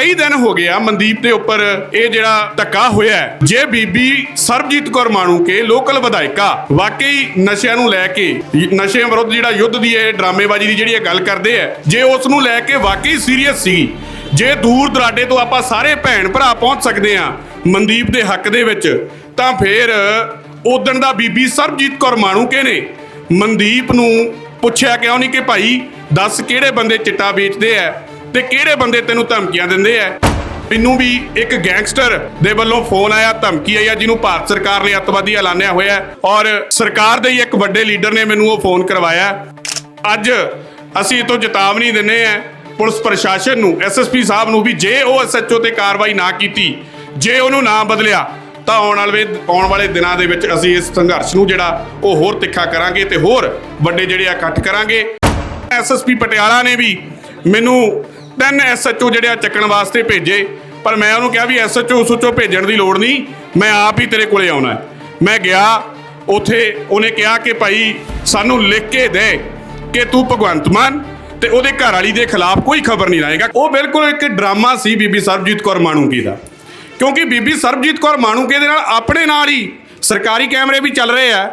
ਕਈ ਦਿਨ ਹੋ ਗਿਆ ਮਨਦੀਪ ਦੇ ਉੱਪਰ ਇਹ ਜਿਹੜਾ ਧੱਕਾ ਹੋਇਆ ਜੇ ਬੀਬੀ ਸਰਬਜੀਤ ਕੌਰ ਮਾਣੂਕੇ ਲੋਕਲ ਵਿਧਾਇਕਾ ਵਾਕਈ ਨਸ਼ਿਆਂ ਨੂੰ ਲੈ ਕੇ ਨਸ਼ਿਆਂ ਵਿਰੁੱਧ ਜਿਹੜਾ ਯੁੱਧ ਦੀ ਇਹ ਡਰਾਮੇਬਾਜ਼ੀ ਦੀ ਜਿਹੜੀ ਇਹ ਗੱਲ ਕਰਦੇ ਆ, ਜੇ ਉਸ ਨੂੰ ਲੈ ਕੇ ਵਾਕਈ ਸੀਰੀਅਸ ਸੀ, ਜੇ ਦੂਰ ਦਰਾਡੇ ਤੋਂ ਆਪਾਂ ਸਾਰੇ ਭੈਣ ਭਰਾ ਪਹੁੰਚ ਸਕਦੇ ਆ ਮਨਦੀਪ ਦੇ ਹੱਕ ਦੇ ਵਿੱਚ, ਤਾਂ ਫੇਰ ਉਦਣ ਦਾ ਬੀਬੀ ਸਰਬਜੀਤ ਕੌਰ ਮਾਣੂਕੇ ਨੇ ਮਨਦੀਪ ਨੂੰ ਪੁੱਛਿਆ ਕਿਉਂ ਨਹੀਂ ਕਿ ਭਾਈ ਦੱਸ ਕਿਹੜੇ ਬੰਦੇ ਚਿੱਟਾ ਵੇਚਦੇ ਆ? ਤੇ ਕਿਹੜੇ ਬੰਦੇ ਤੈਨੂੰ ਧਮਕੀਆਂ ਦਿੰਦੇ ਆ ਮੈਨੂੰ ਵੀ ਇੱਕ ਗੈਂਗਸਟਰ ਦੇ ਵੱਲੋਂ ਫੋਨ ਆਇਆ, ਧਮਕੀ ਆਈ ਆ, ਜਿਹਨੂੰ ਭਾਰਤ ਸਰਕਾਰ ਨੇ ਅੱਤਵਾਦੀ ਐਲਾਨਿਆ ਹੋਇਆ ਹੈ ਔਰ ਸਰਕਾਰ ਦੇ ਹੀ ਇੱਕ ਵੱਡੇ ਲੀਡਰ ਨੇ ਮੈਨੂੰ ਉਹ ਫੋਨ ਕਰਵਾਇਆ। ਅੱਜ ਅਸੀਂ ਇਹ ਤੋਂ ਚੇਤਾਵਨੀ ਦਿੰਨੇ ਆ ਪੁਲਿਸ ਪ੍ਰਸ਼ਾਸਨ ਨੂੰ ਐਸਐਸਪੀ ਸਾਹਿਬ ਨੂੰ ਵੀ ਜੇ ਉਹ ਐਸਐਚਓ ਤੇ ਕਾਰਵਾਈ ਨਾ ਕੀਤੀ, ਜੇ ਉਹਨੂੰ ਨਾ ਬਦਲਿਆ, ਤਾਂ ਆਉਣ ਵਾਲੇ ਆਉਣ ਵਾਲੇ ਦਿਨਾਂ ਦੇ ਵਿੱਚ ਅਸੀਂ ਇਸ ਸੰਘਰਸ਼ ਨੂੰ ਜਿਹੜਾ ਉਹ ਹੋਰ ਤਿੱਖਾ ਕਰਾਂਗੇ ਤੇ ਹੋਰ ਵੱਡੇ ਜਿਹੜੇ ਆ ਇਕੱਠ ਕਰਾਂਗੇ। ਐਸਐਸਪੀ ਪਟਿਆਲਾ ਨੇ ਵੀ ਮੈਨੂੰ ਤਿੰਨ ਐਸਐਚਓ ਜਿਹੜੇ ਆ ਚੱਕਣ ਵਾਸਤੇ ਭੇਜੇ, ਪਰ ਮੈਂ ਉਹਨੂੰ ਕਿਹਾ ਵੀ ਐਸਐਚਓ ਉਸਚੋ ਭੇਜਣ ਦੀ ਲੋੜ ਨਹੀਂ, ਮੈਂ ਆਪ ਹੀ ਤੇਰੇ ਕੋਲੇ ਆਉਣਾ ਮੈਂ ਗਿਆ, ਉਥੇ ਉਹਨੇ ਕਿਹਾ ਕਿ ਭਾਈ ਸਾਨੂੰ ਲਿਖ ਕੇ ਦੇ ਕਿ ਤੂੰ ਭਗਵੰਤ ਮਾਨ ਤੇ ਉਹਦੇ ਘਰ ਵਾਲੀ ਦੇ ਖਿਲਾਫ ਕੋਈ ਖਬਰ ਨਹੀਂ ਲਾਏਗਾ। ਉਹ ਬਿਲਕੁਲ ਇੱਕ ਡਰਾਮਾ ਸੀ ਬੀਬੀ ਸਰਬਜੀਤ ਕੌਰ ਮਾਣੂਕੀ ਦਾ। ਕਿਉਂਕਿ ਬੀਬੀ ਸਰਬਜੀਤ ਕੌਰ ਮਾਣੂਕੇ ਦੇ ਨਾਲ ਆਪਣੇ ਨਾਲ ਹੀ ਸਰਕਾਰੀ ਕੈਮਰੇ ਵੀ ਚੱਲ ਰਹੇ ਆ।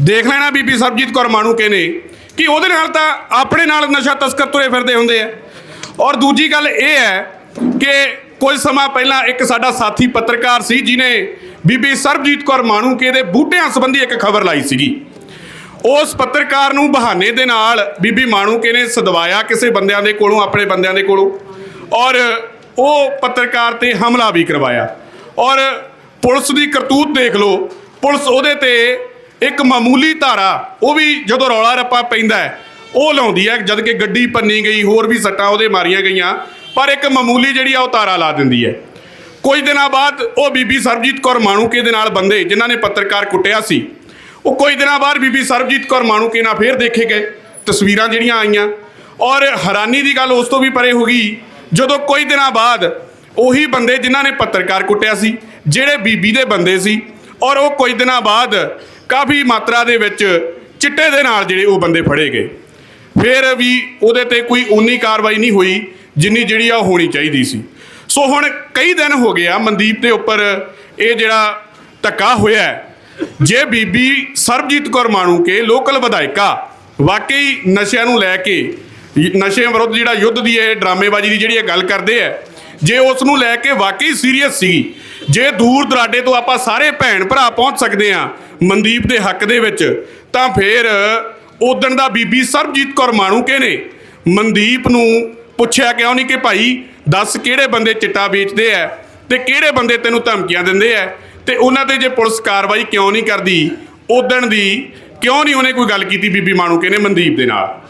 ਦੇਖ ਲੈਣਾ ਬੀਬੀ ਸਰਬਜੀਤ ਕੌਰ ਮਾਣੂਕੇ ਨੇ ਕਿ ਉਹਦੇ ਨਾਲ ਤਾਂ ਆਪਣੇ ਨਾਲ ਨਸ਼ਾ ਤਸਕਰ ਤੁਰੇ ਫਿਰਦੇ ਹੁੰਦੇ ਆ। ਔਰ ਦੂਜੀ ਗੱਲ ਇਹ ਹੈ ਕਿ ਕੁਝ ਸਮਾਂ ਪਹਿਲਾਂ ਇੱਕ ਸਾਡਾ ਸਾਥੀ ਪੱਤਰਕਾਰ ਸੀ ਜਿਨੇ ਬੀਬੀ ਸਰਬਜੀਤ ਕੌਰ ਮਾਣੂਕੇ ਦੇ ਬੂਟਿਆਂ ਸੰਬੰਧੀ ਇੱਕ ਖਬਰ ਲਾਈ ਸੀਗੀ। ਉਸ ਪੱਤਰਕਾਰ ਨੂੰ ਬਹਾਨੇ ਦੇ ਨਾਲ ਬੀਬੀ ਮਾਣੂਕੇ ਨੇ ਸਦਵਾਇਆ ਕਿਸੇ ਬੰਦਿਆਂ ਦੇ ਕੋਲੋਂ, ਆਪਣੇ ਬੰਦਿਆਂ ਦੇ ਕੋਲੋਂ, ਔਰ ਉਹ ਪੱਤਰਕਾਰ ਤੇ ਹਮਲਾ ਵੀ ਕਰਵਾਇਆ। ਔਰ ਪੁਲਿਸ ਦੀ ਕਰਤੂਤ ਦੇਖ ਲਓ, ਪੁਲਿਸ ਉਹਦੇ ਤੇ ਇੱਕ ਮਾਮੂਲੀ ਧਾਰਾ, ਉਹ ਵੀ ਜਦੋਂ ਰੌਲਾ ਰੱਪਾ ਪੈਂਦਾ ਹੈ ਉਹ ਲਾਉਂਦੀ ਹੈ ਜਦ ਕਿ ਗੱਡੀ ਪੰਨੀ ਗਈ, ਹੋਰ ਵੀ ਸੱਟਾਂ ਉਹਦੇ ਮਾਰੀਆਂ ਗਈਆਂ। ਪਰ ਇੱਕ ਮਾਮੂਲੀ ਜਿਹੜੀ ਆ, ਉਹ ਤਾਰਾ ਲਾ ਦਿੰਦੀ ਹੈ। ਕੁਝ ਦਿਨਾਂ ਬਾਅਦ ਉਹ ਬੀਬੀ ਸਰਬਜੀਤ ਕੌਰ ਮਾਣੂਕੇ ਦੇ ਨਾਲ ਬੰਦੇ, ਜਿਨ੍ਹਾਂ ਨੇ ਪੱਤਰਕਾਰ ਕੁੱਟਿਆ ਸੀ। ਉਹ ਕੁਝ ਦਿਨਾਂ ਬਾਅਦ ਬੀਬੀ ਸਰਬਜੀਤ ਕੌਰ ਮਾਣੂਕੇ ਨਾਲ ਫੇਰ ਦੇਖੇ ਗਏ। ਤਸਵੀਰਾਂ ਜਿਹੜੀਆਂ ਆਈਆਂ। ਔਰ ਹੈਰਾਨੀ ਦੀ ਗੱਲ ਉਸ ਤੋਂ ਵੀ ਪਰੇ ਹੋ ਗਈ, ਜਦੋਂ ਕੁਝ ਦਿਨਾਂ ਬਾਅਦ ਉਹੀ ਬੰਦੇ ਜਿਨ੍ਹਾਂ ਨੇ ਪੱਤਰਕਾਰ ਕੁੱਟਿਆ ਸੀ, ਜਿਹੜੇ ਬੀਬੀ ਦੇ ਬੰਦੇ ਸੀ, ਔਰ ਉਹ ਕੁਝ ਦਿਨਾਂ ਬਾਅਦ ਕਾਫੀ ਮਾਤਰਾ ਦੇ ਵਿੱਚ ਚਿੱਟੇ ਦੇ ਨਾਲ ਜਿਹੜੇ ਉਹ ਬੰਦੇ ਫੜੇ ਗਏ। ਫਿਰ ਵੀ ਉਹਦੇ ਤੇ ਕੋਈ ਉਨੀ ਕਾਰਵਾਈ ਨਹੀਂ ਹੋਈ ਜਿੰਨੀ ਜਿਹੜੀ ਆ ਉਹ ਹੋਣੀ ਚਾਹੀਦੀ ਸੀ। ਸੋ ਹੁਣ ਕਈ ਦਿਨ ਹੋ ਗਏ ਆ ਮਨਦੀਪ ਦੇ ਉੱਪਰ ਇਹ ਜਿਹੜਾ ਧੱਕਾ ਹੋਇਆ ਜੇ ਬੀਬੀ ਸਰਬਜੀਤ ਕੌਰ ਮਾਣੂ ਕੇ ਲੋਕਲ ਵਿਧਾਇਕਾ ਵਾਕਈ ਨਸ਼ਿਆਂ ਨੂੰ ਲੈ ਕੇ ਨਸ਼ਿਆਂ ਵਿਰੁੱਧ ਜਿਹੜਾ ਯੁੱਧ ਦੀ ਇਹ ਡਰਾਮੇਬਾਜ਼ੀ ਦੀ ਜਿਹੜੀ ਇਹ ਗੱਲ ਕਰਦੇ ਆ, ਜੇ ਉਸ ਨੂੰ ਲੈ ਕੇ ਵਾਕਈ ਸੀਰੀਅਸ ਸੀ, ਜੇ ਦੂਰ ਦਰਾਡੇ ਤੋਂ ਆਪਾਂ ਸਾਰੇ ਭੈਣ ਭਰਾ ਪਹੁੰਚ ਸਕਦੇ ਆ ਮਨਦੀਪ ਦੇ ਹੱਕ ਦੇ ਵਿੱਚ, ਤਾਂ ਫਿਰ ਉਦਣ ਦਾ ਬੀਬੀ ਸਰਬਜੀਤ ਕੌਰ ਮਾਣੂਕੇ ਨੇ। ਮਨਦੀਪ ਨੂੰ ਪੁੱਛਿਆ ਕਿਉਂ ਨਹੀਂ ਕਿ ਭਾਈ, ਦੱਸ ਕਿਹੜੇ ਬੰਦੇ ਚਿੱਟਾ ਵੇਚਦੇ ਆ ਤੇ ਕਿਹੜੇ ਬੰਦੇ ਤੈਨੂੰ ਧਮਕੀਆਂ ਦਿੰਦੇ ਆ ਤੇ ਉਹਨਾਂ ਤੇ ਜੇ ਪੁਲਿਸ ਕਾਰਵਾਈ ਕਿਉਂ ਨਹੀਂ ਕਰਦੀ? ਉਦਣ ਦੀ ਕਿਉਂ ਨਹੀਂ ਉਹਨੇ ਕੋਈ ਗੱਲ ਕੀਤੀ ਬੀਬੀ ਮਾਣੂਕੇ ਨੇ ਮਨਦੀਪ ਦੇ ਨਾਲ?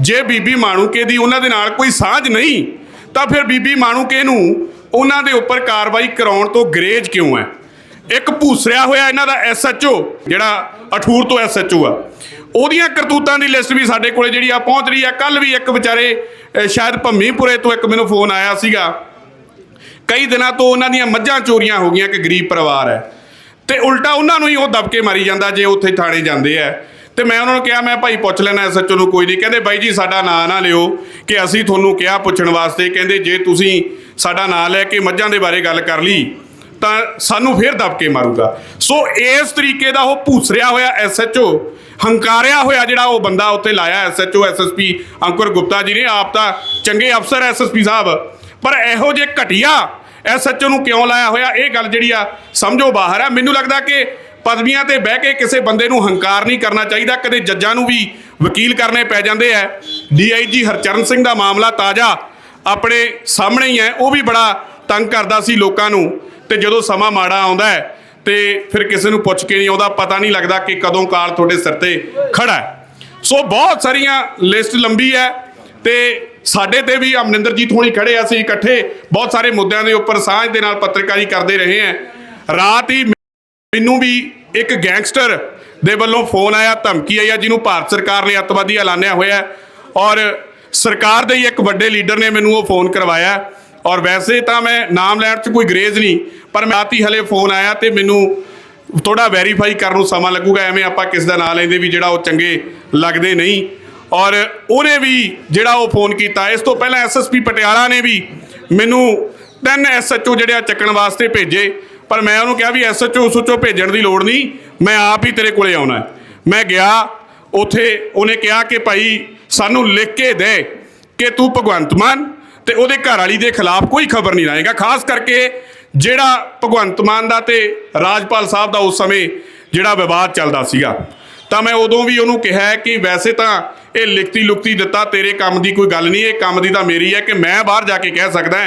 ਜੇ ਬੀਬੀ ਮਾਣੂਕੇ ਦੀ ਉਹਨਾਂ ਦੇ ਨਾਲ ਕੋਈ ਸਾਂਝ ਨਹੀਂ, ਤਾਂ ਫਿਰ ਬੀਬੀ ਮਾਣੂਕੇ ਨੂੰ ਉਹਨਾਂ ਦੇ ਉੱਪਰ ਕਾਰਵਾਈ ਕਰਾਉਣ ਤੋਂ ਗਰੇਜ ਕਿਉਂ ਹੈ ਇੱਕ ਭੂਸਰਿਆ ਹੋਇਆ ਇਹਨਾਂ ਦਾ ਐਸਐਚਓ ਜਿਹੜਾ ਅਠੂਰ ਤੋਂ ਐਸਐਚਓ ਆ। ਉਹਦੀਆਂ ਕਰਤੂਤਾਂ ਦੀ ਲਿਸਟ ਵੀ ਸਾਡੇ ਕੋਲੇ ਜਿਹੜੀ ਆ ਪਹੁੰਚ ਰਹੀ ਆ। ਕੱਲ ਵੀ ਇੱਕ ਵਿਚਾਰੇ ਸ਼ਾਇਦ ਭੰਮੀਪੁਰੇ ਤੋਂ ਇੱਕ ਮੈਨੂੰ ਫੋਨ ਆਇਆ ਸੀਗਾ। ਕਈ ਦਿਨਾਂ ਤੋਂ ਉਹਨਾਂ ਦੀਆਂ ਮੱਝਾਂ ਚੋਰੀਆਂ ਹੋ ਗਈਆਂ ਕਿ ਗਰੀਬ ਪਰਿਵਾਰ ਹੈ। ਤੇ ਉਲਟਾ ਉਹਨਾਂ ਨੂੰ ਹੀ ਉਹ ਦਬਕੇ ਮਾਰੀ ਜਾਂਦਾ ਜੇ ਉੱਥੇ ਥਾਣੇ ਜਾਂਦੇ ਆ। ਤੇ ਮੈਂ ਉਹਨਾਂ ਨੂੰ ਕਿਹਾ, ਮੈਂ ਭਾਈ ਪੁੱਛ ਲੈਣਾ ਐਸਐਚਓ ਨੂੰ, ਕੋਈ ਨਹੀਂ। ਕਹਿੰਦੇ, ਬਾਈ ਜੀ, ਸਾਡਾ ਨਾਂ ਨਾ ਲਿਓ ਕਿ ਅਸੀਂ ਤੁਹਾਨੂੰ ਕਿਹਾ ਪੁੱਛਣ ਵਾਸਤੇ। ਕਹਿੰਦੇ, ਜੇ ਤੁਸੀਂ ਸਾਡਾ ਨਾਂ ਲੈ ਕੇ ਮੱਝਾਂ ਦੇ ਬਾਰੇ ਗੱਲ ਕਰ ਲਈ, ਤਾਂ ਸਾਨੂੰ ਫੇਰ ਦਬਕੇ ਮਾਰੂਗਾ। ਸੋ ਇਸ ਤਰੀਕੇ ਦਾ ਉਹ ਭੂਸਰਿਆ ਹੋਇਆ ਐਸਐਚਓ ਹੰਕਾਰਿਆ ਹੋਇਆ ਜਿਹੜਾ ਉਹ ਬੰਦਾ ਉੱਥੇ ਲਾਇਆ ਐਸਐਚਓ ਐਸਐਸਪੀ ਅੰਕੁਰ ਗੁਪਤਾ ਜੀ ਨੇ, ਆਪ ਤਾਂ ਚੰਗੇ ਅਫਸਰ ਐਸਐਸਪੀ ਸਾਹਿਬ। ਪਰ ਇਹੋ ਜੇ ਘਟੀਆ ਐਸਐਚਓ ਨੂੰ ਕਿਉਂ ਲਾਇਆ ਹੋਇਆ? ਇਹ ਗੱਲ ਜਿਹੜੀ ਆ, ਸਮਝੋ ਬਾਹਰ ਆ। ਮੈਨੂੰ ਲੱਗਦਾ ਕਿ ਪਦਵੀਆਂ ਤੇ ਬਹਿ ਕੇ ਕਿਸੇ ਬੰਦੇ ਨੂੰ ਹੰਕਾਰ ਨਹੀਂ ਕਰਨਾ ਚਾਹੀਦਾ। ਕਦੇ ਜੱਜਾਂ ਨੂੰ ਵੀ ਵਕੀਲ ਕਰਨੇ ਪੈ ਜਾਂਦੇ ਆ। ਡੀਆਈਜੀ ਹਰਚਰਨ ਸਿੰਘ ਦਾ ਮਾਮਲਾ ਤਾਜ਼ਾ ਆਪਣੇ ਸਾਹਮਣੇ ਹੀ ਹੈ। ਉਹ ਵੀ ਬੜਾ ਤੰਗ ਕਰਦਾ ਸੀ ਲੋਕਾਂ ਨੂੰ। ਤੇ ਜਦੋਂ ਸਮਾਂ ਮਾੜਾ ਆਉਂਦਾ ਹੈ ਤੇ ਫਿਰ ਕਿਸੇ ਨੂੰ ਪੁੱਛ ਕੇ ਨਹੀਂ ਆਉਂਦਾ ਪਤਾ ਨਹੀਂ ਲੱਗਦਾ ਕਿ ਕਦੋਂ ਕਾਲ ਤੁਹਾਡੇ ਸਿਰ ਤੇ ਖੜਾ ਹੈ। ਸੋ ਬਹੁਤ ਸਾਰੀਆਂ ਲਿਸਟ ਲੰਬੀ ਹੈ ਤੇ ਸਾਡੇ ਤੇ ਵੀ ਅਮਨਿੰਦਰਜੀਤ ਹੋਣੀ ਖੜੇ ਆ, ਅਸੀਂ ਇਕੱਠੇ ਬਹੁਤ ਸਾਰੇ ਮੁੱਦਿਆਂ ਦੇ ਉੱਪਰ ਸਾਂਝ ਦੇ ਨਾਲ ਪੱਤਰਕਾਰੀ ਕਰਦੇ ਰਹੇ ਹਾਂ। ਰਾਤ ਹੀ ਮੈਨੂੰ ਵੀ ਇੱਕ ਗੈਂਗਸਟਰ ਦੇ ਵੱਲੋਂ ਫੋਨ ਆਇਆ, ਧਮਕੀ ਆਈ ਆ, ਜਿਹਨੂੰ ਭਾਰਤ ਸਰਕਾਰ ਨੇ ਅੱਤਵਾਦੀ ਐਲਾਨਿਆ ਹੋਇਆ ਔਰ ਸਰਕਾਰ ਦੇ ਹੀ ਇੱਕ ਵੱਡੇ ਲੀਡਰ ਨੇ ਮੈਨੂੰ ਉਹ ਫੋਨ ਕਰਵਾਇਆ। ਔਰ ਵੈਸੇ ਤਾਂ ਮੈਂ ਨਾਮ ਲੈਣ 'ਚ ਕੋਈ ਗਰੇਜ਼ ਨਹੀਂ, ਪਰ ਮੈਂ ਰਾਤੀ ਹਲੇ ਫੋਨ ਆਇਆ ਤੇ ਮੈਨੂੰ ਥੋੜਾ ਵੈਰੀਫਾਈ ਕਰਨ ਨੂੰ ਸਮਾਂ ਲੱਗੂਗਾ, ਐਵੇਂ ਆਪਾਂ ਕਿਸ ਦਾ ਨਾਂ ਲੈਂਦੇ ਵੀ ਜਿਹੜਾ ਉਹ ਚੰਗੇ ਲੱਗਦੇ ਨਹੀਂ। ਔਰ ਉਹਨੇ ਵੀ ਜਿਹੜਾ ਉਹ ਫੋਨ ਕੀਤਾ, ਇਸ ਤੋਂ ਪਹਿਲਾਂ ਐਸਐਸਪੀ ਪਟਿਆਲਾ ਨੇ ਵੀ ਮੈਨੂੰ ਤਿੰਨ ਐਸਐਚਓ ਜਿਹੜੇ ਆ ਚੱਕਣ ਵਾਸਤੇ ਭੇਜੇ, ਪਰ ਮੈਂ ਉਹਨੂੰ ਕਿਹਾ ਵੀ ਐਸਐਚਓ ਉਸਚੋ ਭੇਜਣ ਦੀ ਲੋੜ ਨਹੀਂ, ਮੈਂ ਆਪ ਹੀ ਤੇਰੇ ਕੋਲੇ ਆਉਣਾ ਮੈਂ ਗਿਆ, ਉਥੇ ਉਹਨੇ ਕਿਹਾ ਕਿ ਭਾਈ ਸਾਨੂੰ ਲਿਖ ਕੇ ਦੇ ਕਿ ਤੂੰ ਭਗਵੰਤ ਮਾਨ ਤੇ ਉਹਦੇ ਘਰ ਵਾਲੀ ਦੇ ਖਿਲਾਫ ਕੋਈ ਖਬਰ ਨਹੀਂ ਲਾਏਗਾ। ਖਾਸ ਕਰਕੇ ਜਿਹੜਾ ਭਗਵੰਤ ਮਾਨ ਦਾ ਤੇ ਰਾਜਪਾਲ ਸਾਹਿਬ ਦਾ ਉਸ ਸਮੇਂ ਜਿਹੜਾ ਵਿਵਾਦ ਚੱਲਦਾ ਸੀਗਾ। ਤਾਂ ਮੈਂ ਉਦੋਂ ਵੀ ਉਹਨੂੰ ਕਿਹਾ ਕਿ ਵੈਸੇ ਤਾਂ ਇਹ ਲਿਖਤੀ ਲੁਕਤੀ ਦਿੱਤਾ, ਤੇਰੇ ਕੰਮ ਦੀ ਕੋਈ ਗੱਲ ਨਹੀਂ, ਇਹ ਕੰਮ ਦੀ ਤਾਂ ਮੇਰੀ ਹੈ ਕਿ ਮੈਂ ਬਾਹਰ ਜਾ ਕੇ ਕਹਿ ਸਕਦਾ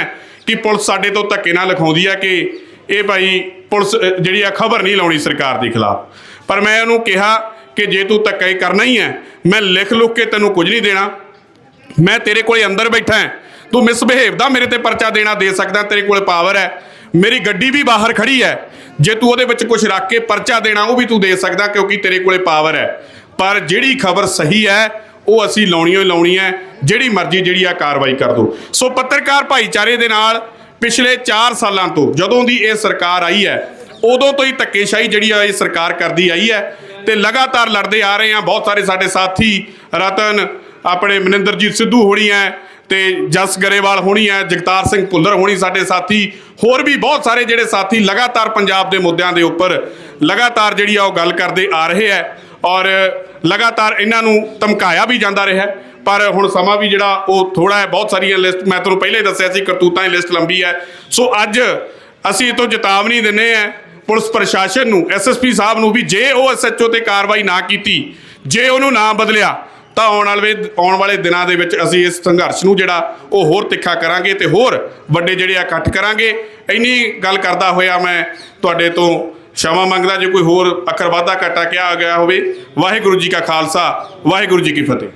ਕਿ ਪੁਲਿਸ ਸਾਡੇ ਤੋਂ ਧੱਕੇ ਨਾਲ ਲਿਖਾਉਂਦੀ ਹੈ ਕਿ ਇਹ ਭਾਈ ਪੁਲਿਸ ਜਿਹੜੀ ਆ ਖਬਰ ਨਹੀਂ ਲਾਉਣੀ ਸਰਕਾਰ ਦੇ ਖਿਲਾਫ। ਪਰ ਮੈਂ ਉਹਨੂੰ ਕਿਹਾ ਕਿ ਜੇ ਤੂੰ ਧੱਕਾ ਹੀ ਕਰਨਾ ਹੀ ਹੈ, ਮੈਂ ਲਿਖ ਲੁੱਕ ਕੇ ਤੈਨੂੰ ਕੁਝ ਨਹੀਂ ਦੇਣਾ। ਮੈਂ ਤੇਰੇ ਕੋਲੇ ਅੰਦਰ ਬੈਠਾ ਹਾਂ। ਤੂੰ ਮਿਸਬਿਹੇਵ ਦਾ ਮੇਰੇ ਤੇ ਪਰਚਾ ਦੇਣਾ ਦੇ ਸਕਦਾ, ਤੇਰੇ ਕੋਲ ਪਾਵਰ ਹੈ। ਮੇਰੀ ਗੱਡੀ ਵੀ ਬਾਹਰ ਖੜੀ ਹੈ। ਜੇ ਤੂੰ ਉਹਦੇ ਵਿੱਚ ਕੁਝ ਰੱਖ ਕੇ ਪਰਚਾ ਦੇਣਾ, ਉਹ ਵੀ ਤੂੰ ਦੇ ਸਕਦਾ ਕਿਉਂਕਿ ਤੇਰੇ ਕੋਲੇ ਪਾਵਰ ਹੈ। ਪਰ ਜਿਹੜੀ ਖਬਰ ਸਹੀ ਹੈ, ਉਹ ਅਸੀਂ ਲਾਉਣੀ ਹੀ ਲਾਉਣੀ ਹੈ। ਜਿਹੜੀ ਮਰਜ਼ੀ, ਜਿਹੜੀ ਆ ਕਾਰਵਾਈ ਕਰ ਦੋ। ਸੋ ਪੱਤਰਕਾਰ ਭਾਈਚਾਰੇ ਦੇ ਨਾਲ ਪਿਛਲੇ 4 ਸਾਲਾਂ ਤੋਂ ਜਦੋਂ ਦੀ ਇਹ ਸਰਕਾਰ ਆਈ ਹੈ, ਉਦੋਂ ਤੋਂ ਹੀ ਧੱਕੇਸ਼ਾਹੀ ਜਿਹੜੀ ਆ ਇਹ ਸਰਕਾਰ ਕਰਦੀ ਆਈ ਹੈ ਤੇ ਲਗਾਤਾਰ ਲੜਦੇ ਆ ਰਹੇ ਆ ਬਹੁਤ ਸਾਰੇ ਸਾਡੇ ਸਾਥੀ ਰਤਨ, ਆਪਣੇ ਮਨਿੰਦਰਜੀਤ ਸਿੱਧੂ ਹੋਣੀ ਹੈ ਤੇ ਜਸ ਗਰੇਵਾਲ ਹੋਣੀ ਹੈ, ਜਗਤਾਰ ਸਿੰਘ ਭੁੱਲਰ ਹੋਣੀ ਸਾਡੇ ਸਾਥੀ, ਹੋਰ ਵੀ ਬਹੁਤ ਸਾਰੇ ਜਿਹੜੇ ਸਾਥੀ ਲਗਾਤਾਰ ਪੰਜਾਬ ਦੇ ਮੁੱਦਿਆਂ ਦੇ ਉੱਪਰ ਲਗਾਤਾਰ ਜਿਹੜੀ ਆ ਉਹ ਗੱਲ ਕਰਦੇ ਆ ਰਹੇ ਹੈ ਔਰ ਲਗਾਤਾਰ ਇਹਨਾਂ ਨੂੰ ਧਮਕਾਇਆ ਵੀ ਜਾਂਦਾ ਰਿਹਾ ਪਰ ਹੁਣ ਸਮਾਂ ਵੀ ਜਿਹੜਾ ਉਹ ਥੋੜਾ ਹੈ, ਬਹੁਤ ਸਾਰੀਆਂ ਲਿਸਟ, ਮੈਂ ਤੁਹਾਨੂੰ ਪਹਿਲੇ ਹੀ ਦੱਸਿਆ ਸੀ, ਕਰਤੂਤਾਂ ਦੀ ਲਿਸਟ ਲੰਬੀ ਹੈ। ਸੋ ਅੱਜ ਅਸੀਂ ਇਹ ਤੋਂ ਚੇਤਾਵਨੀ ਦਿੰਨੇ ਆ ਪੁਲਿਸ ਪ੍ਰਸ਼ਾਸਨ ਨੂੰ ਐਸਐਸਪੀ ਸਾਹਿਬ ਨੂੰ ਵੀ ਜੇ ਉਹ ਐਸਐਚਓ ਤੇ ਕਾਰਵਾਈ ਨਾ ਕੀਤੀ, ਜੇ ਉਹਨੂੰ ਨਾ ਬਦਲਿਆ ਤਾਂ ਆਉਣ ਵਾਲੇ ਆਉਣ ਵਾਲੇ ਦਿਨਾਂ ਦੇ ਵਿੱਚ ਅਸੀਂ ਇਸ ਸੰਘਰਸ਼ ਨੂੰ ਜਿਹੜਾ ਉਹ ਹੋਰ ਤਿੱਖਾ ਕਰਾਂਗੇ ਤੇ ਹੋਰ ਵੱਡੇ ਜਿਹੜੇ ਆ ਇਕੱਠ ਕਰਾਂਗੇ। ਇੰਨੀ ਗੱਲ ਕਰਦਾ ਹੋਇਆ ਮੈਂ ਤੁਹਾਡੇ ਤੋਂ ਸ਼ਮਾ ਮੰਗਦਾ ਜੇ ਕੋਈ ਹੋਰ ਅੱਖਰ ਵਾਧਾ ਘਾਟਾ ਕਿਹਾ ਗਿਆ ਹੋਵੇ, ਵਾਹਿਗੁਰੂ ਜੀ ਕਾ ਖਾਲਸਾ, ਵਾਹਿਗੁਰੂ ਜੀ ਕੀ ਫਤਿਹ।